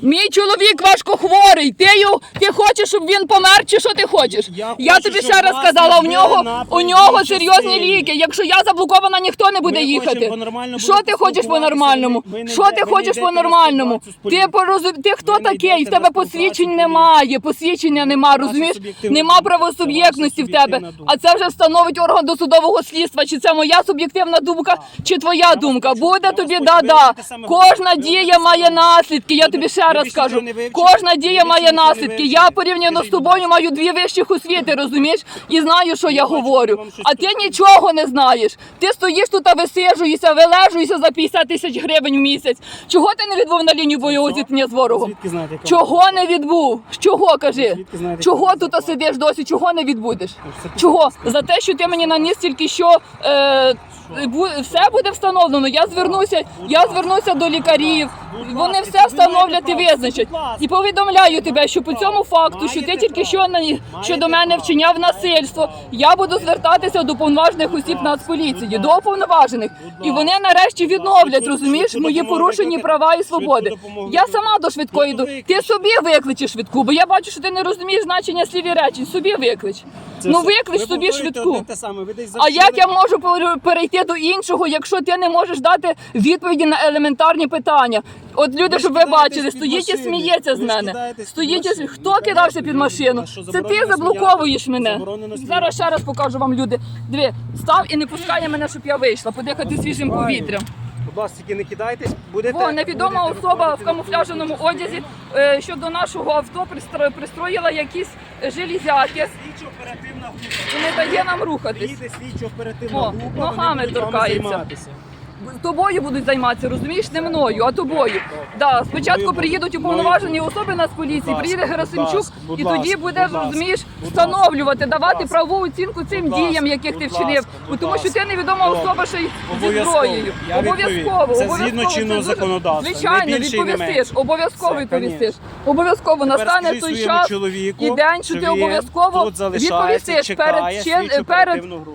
Мій чоловік важко хворий. Ти, його- ти хочеш, щоб він помер, чи що ти хочеш? Я Я, хочу, тобі ще раз сказала, у нього у нього серйозні ліки. Якщо я заблокована, ніхто не буде Ми їхати. Що ти хочеш по нормальному? Що ти хочеш по нормальному? Ти порозум... ти хто такий? В тебе посвідчень немає. Посвідчення нема, розумієш? Нема правосуб'єктності в тебе. А це вже встановить орган досудового слідства. Чи це моя суб'єктивна думка, чи твоя думка? Буде тобі да-да. Кожна дія має наслідки. Я тобі більше ще раз кажу. Кожна дія має наслідки. Я порівняно з тобою маю дві вищих освіти, розумієш? І знаю, що я говорю. А ти нічого не знаєш. Ти стоїш тут, а висиджуєшся, вилежуєшся за 50 тисяч гривень в місяць. Чого ти не відбув на лінію бойового зіткнення з ворогом? Чого не відбув? Чого кажи? Чого тут сидиш досі? Чого не відбудеш? Чого? За те, що ти мені наніс тільки що. Е, все буде встановлено. Я звернуся, я звернуся до лікарів. Вони все встановлять і визначать. І повідомляю тебе, що по цьому факту, що ти тільки що на щодо мене вчиняв насильство. Я буду звертатися до повноважених осіб Нацполіції, до уповноважених. І вони нарешті відновлять, розумієш, мої порушені права і свободи. Я сама до швидкої йду. Ти собі викличеш швидку, бо я бачу, що ти не розумієш значення слів і речень. Собі виклич. Ну виклич собі швидку. те саме. Ви десь А як я можу пере- перейти до іншого, якщо ти не можеш дати відповіді на елементарні питання? От люди, Ви щоб ви бачили, стоїть і сміється з мене. Стоїть і хто кидався під машину? Це ти заблоковуєш мене. Зараз ще раз покажу вам люди. Диви, став і не пускає мене, щоб я вийшла, подихати свіжим повітрям. Будь ласка, тільки не кидайтесь, будете... Во, невідома будете особа в виходити на камуфляженому одязі, е, що до нашого авто пристро- пристроїла якісь желізяки железяки Слідчо оперативна група. і не дає нам рухатись. Приїде слідчо оперативна О, група, ногами будуть вами торкається. займатися. Тобою будуть займатися, розумієш, не мною, а тобою. Да, спочатку приїдуть уповноважені особи нас поліції, приїде Герасимчук, і тоді ласка, розумієш, встановлювати, давати правову оцінку цим діям, яких ти вчинив. Тому що ти невідома особа ще й зі зброєю. Обов'язково, Це згідно чинного законодавства. Звичайно, відповістиш, обов'язково відповістиш. Обов'язково настане той час і день, що ти обов'язково відповістиш перед перед групу.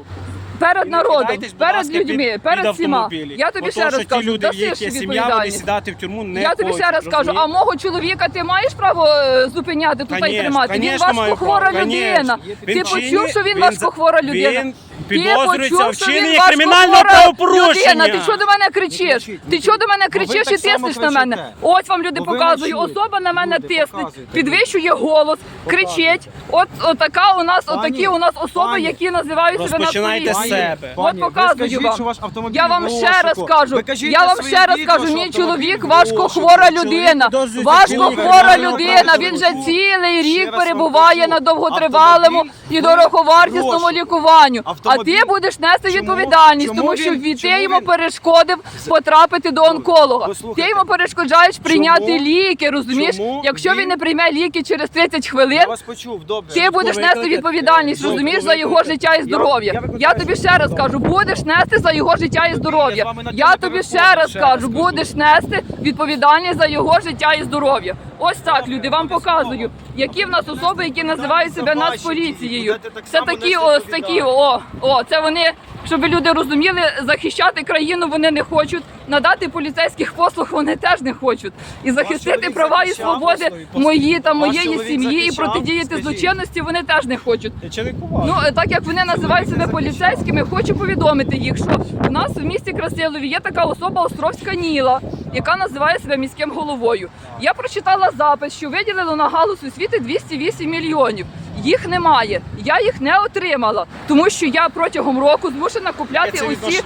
Перед народом, кидайтесь, будь перед ласка, під- людьми, під перед всіма. автомобілі. Я тобі Бо ще то, раз що ті кажу, люди, які сім'я, вони відповідальність. сідати в тюрму не Я тобі ще раз кажу, а мого чоловіка ти маєш право е, зупиняти тут і Конечно, тримати? Він конечно, маю важкохвора право, людина. конечно. Ти Він почув, що він він важкохвора за- людина? він підозрюється почув, в що він вчиненні важкохвора кримінального правопорушення. Людина, ти що до мене кричиш? Ти що до мене кричиш і тиснеш на мене? Ось вам люди Бо показують. Особа на мене тисне, підвищує голос, кричить. От отака у нас, отакі у нас особи, які називають себе розпочинайте з себе. От показую вам. Я вам ще раз кажу. Я вам ще раз кажу, мій чоловік в важкохвора розшуку. людина. Важкохвора кримінального людина. Він вже цілий рік перебуває на довготривалому і дороговартісному лікуванню. А Автомобіль- ти будеш нести Чому? відповідальність, Чому тому що він- ти чому йому він- перешкодив потрапити до онколога. Послухайте. Ти йому перешкоджаєш прийняти Чому? ліки, розумієш? Чому Якщо він він- не прийме ліки через 30 хвилин, Я вас почув, добре. ти будеш нести відповідальність, е, розумієш, за його життя і Я- здоров'я. я викликаю тобі ще раз кажу, будеш нести за його життя і Я здоров'я. вами на Я тему тобі ще раз ще раз кажу, кажу. будеш нести відповідальність за його життя і здоров'я. Ось так, люди, вам показую, які в нас особи, які називають себе нацполіцією. Це такі, ось такі, о, о, це вони. Щоб люди розуміли, захищати країну вони не хочуть, надати поліцейських послуг вони теж не хочуть. І захистити права і свободи мої та моєї сім'ї і протидіяти злочинності вони теж не хочуть. Ну, так як вони називають себе поліцейськими, хочу повідомити їх, що в нас в місті Красилові є така особа Островська Ніла, яка називає себе міським головою. Я прочитала запис, що виділено на галузь освіти 208 мільйонів. Їх немає. Я їх не отримала, тому що я протягом року змушена купляти усі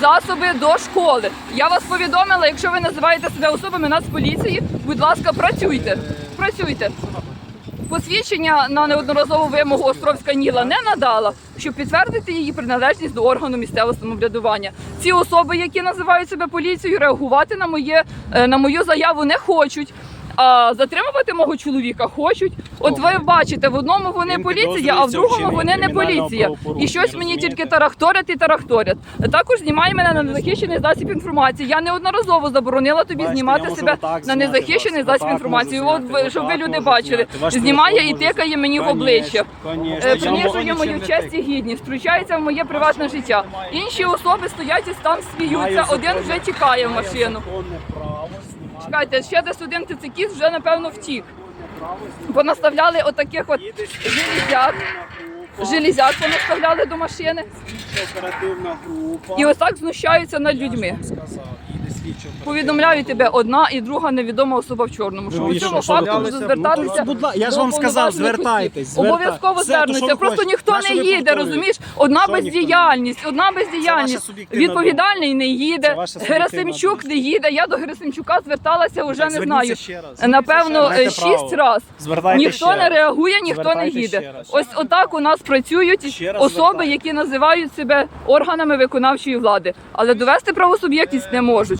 засоби до школи. Я вас повідомила, якщо ви називаєте себе особами Нацполіції, будь ласка, працюйте. Працюйте. Посвідчення на неодноразову вимогу Островська Ніла не надала, щоб підтвердити її приналежність до органу місцевого самоврядування. Ці особи, які називають себе поліцією, реагувати на моє е, на мою заяву не хочуть. А затримувати мого чоловіка хочуть. От ви бачите, в одному вони Він поліція, а в підозрюється в другому вчиненні вони не кримінального поліція. І правопорушення, щось мені розумієте? тільки тарахторять і тарахторять. Також знімає мене на незахищений засіб інформації. Я неодноразово заборонила тобі Бачите, я знімати можу себе отак на зняти незахищений вас, засіб отак інформації. можу От зняти, ви- щоб ви отак люди можу бачили, зняти. Ваш знімає телефон і можу тикає мені в обличчя. Е, Принижує мою честь і гідність, втручається в моє приватне життя. Інші особи стоять і там сміються. Один вже тікає в машину. право Чекайте, ще десь один ТЦКіст вже напевно втік. Понаставляли отаких от железяк. Железяк понаставляли до машини. І ось так знущаються над людьми. Сказав, їде Повідомляю тебе одна і друга невідома особа в чорному. Що у цьому факту ну, звертатися. я ж вам сказав, звертайтесь, Обов'язково ви Просто ніхто не їде, розумієш? Одна бездіяльність, одна бездіяльність. Відповідальний не їде. Герасимчук не їде. Я до Герасимчука зверталася вже не знаю. раз. Напевно, шість право. разів. Звертайтесь Ніхто не реагує, ніхто не їде. Ось отак у нас працюють особи, які називають себе органами виконавчої влади, але довести правосуб'єктність не можуть.